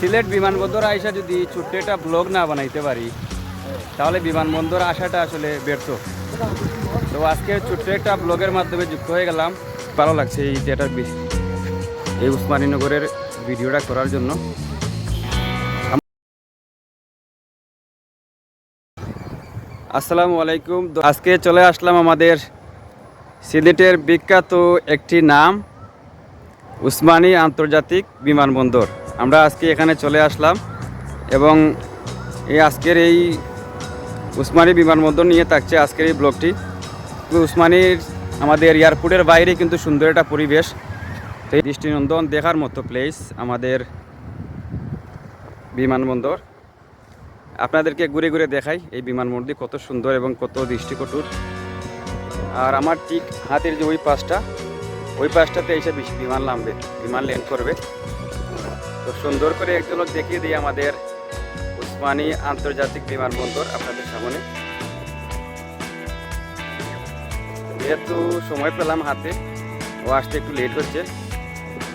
সিলেট বিমানবন্দর আইসা যদি ছোট্ট একটা ব্লগ না বানাইতে পারি, তাহলে বিমানবন্দর আসাটা আসলে ব্যর্থ। তো আজকে ছোট্ট একটা ব্লগের মাধ্যমে যুক্ত হয়ে গেলাম। ভালো লাগছে এই থিয়েটার এই উসমানীনগরের ভিডিওটা করার জন্য। আসসালামু আলাইকুম। আজকে চলে আসলাম আমাদের সিলেটের বিখ্যাত একটি নাম, উসমানী আন্তর্জাতিক বিমানবন্দর। আমরা আজকে এখানে চলে আসলাম এবং এই আজকের এই উসমানী বিমানবন্দর নিয়ে থাকছে আজকের এই ব্লগটি। উসমানীর আমাদের এয়ারপোর্টের বাইরে কিন্তু সুন্দর একটা পরিবেশ। এই দৃষ্টিনন্দন দেখার মতো প্লেস আমাদের বিমানবন্দর। আপনাদেরকে ঘুরে ঘুরে দেখাই এই বিমানবন্দরটি কত সুন্দর এবং কত দৃষ্টিকটুর। আর আমার ঠিক হাতের যে ওই পাশটা, ওই পাশটাতে এসে বিমান নামবে, বিমান ল্যান্ড করবে। তো সুন্দর করে এক ঝলক দেখিয়ে দিই আমাদের উসমানী আন্তর্জাতিক বিমানবন্দর আপনাদের সামনে। যেহেতু সময় পেলাম হাতে, ও আসতে একটু লেট হচ্ছে,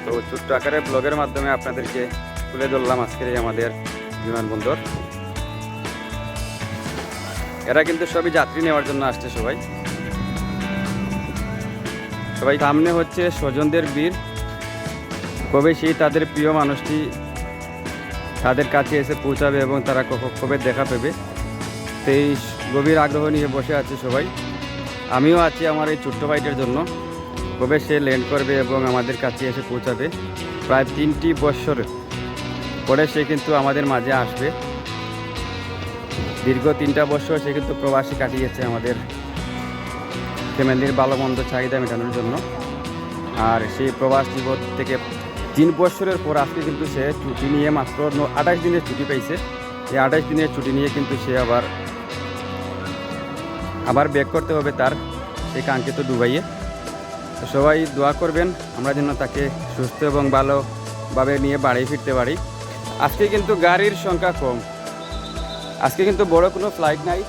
তো ছোট্ট আকারে ব্লগের মাধ্যমে আপনাদেরকে তুলে ধরলাম আজকের এই আমাদের বিমানবন্দর। এরা কিন্তু সবই যাত্রী নেওয়ার জন্য আসছে সবাই। সবাই সামনে হচ্ছে স্বজনদের বীর কবে সেই তাদের প্রিয় মানুষটি তাদের কাছে এসে পৌঁছাবে এবং তারা কবে দেখা পাবে, সেই গভীর আগ্রহ নিয়ে বসে আছে সবাই। আমিও আছি আমার এই ছোট্ট ভাইটার জন্য। কবে সে ল্যান্ড করবে এবং আমাদের কাছে এসে পৌঁছাবে, প্রায় তিনটি বছর পরে সে কিন্তু আমাদের মাঝে আসবে। দীর্ঘ তিনটা বছর সে কিন্তু প্রবাসী কাটিয়েছে আমাদের ফ্যামিলির ভালো মন্দ চাহিদা মেটানোর জন্য। আর সেই প্রবাস জীবন থেকে তিন বছরের পর আজকে কিন্তু সে ছুটি নিয়ে মাত্র আঠাশ দিনের ছুটি পেয়েছে এই আঠাশ দিনের ছুটি নিয়ে কিন্তু সে আবার আবার ব্যাক করতে হবে তার সেই কাঙ্ক্ষিত দুবাইয়ে। তো সবাই দোয়া করবেন, আমরা যেন তাকে সুস্থ এবং ভালোভাবে নিয়ে বাড়ি ফিরতে পারি। আজকে কিন্তু গাড়ির সংখ্যা কম। আজকে কিন্তু বড় কোনো ফ্লাইট নাই।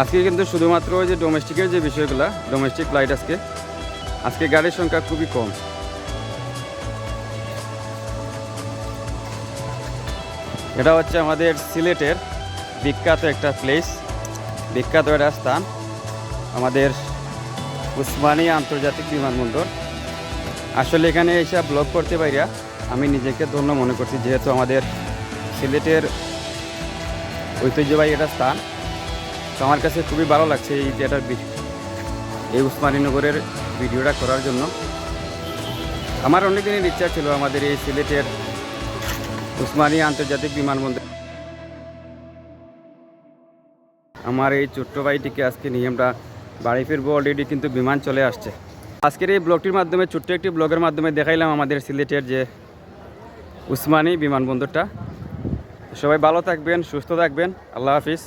আজকে কিন্তু শুধুমাত্র ওই যে ডোমেস্টিকের যে বিষয়গুলো ডোমেস্টিক ফ্লাইট আজকে আজকে গাড়ির সংখ্যা খুবই কম। এটা হচ্ছে আমাদের সিলেটের বিখ্যাত একটা প্লেস বিখ্যাত একটা স্থান, আমাদের উসমানী আন্তর্জাতিক বিমানবন্দর। আসলে এখানে এসে ব্লগ করতে পারিয়া আমি নিজেকে ধন্য মনে করছি, যেহেতু আমাদের সিলেটের ঐতিহ্যবাহী একটা স্থান। তো আমার কাছে খুবই ভালো লাগছে এই যেটার এই উসমানীনগরের ভিডিওটা করার জন্য। আমার অনেক দিনের ইচ্ছা ছিল আমাদের এই সিলেটের উসমানী আন্তর্জাতিক বিমানবন্দর। আমার এই ছোট্ট ভাইটিকে আজকে নিয়ে আমরা বাড়ি ফিরবো। অলরেডি কিন্তু বিমান চলে আসছে। আজকের এই ব্লগটির মাধ্যমে, ছোট্ট একটি ব্লগের মাধ্যমে দেখাইলাম আমাদের সিলেটের যে উসমানী বিমানবন্দরটা। সবাই ভালো থাকবেন, সুস্থ থাকবেন। আল্লাহ হাফিজ।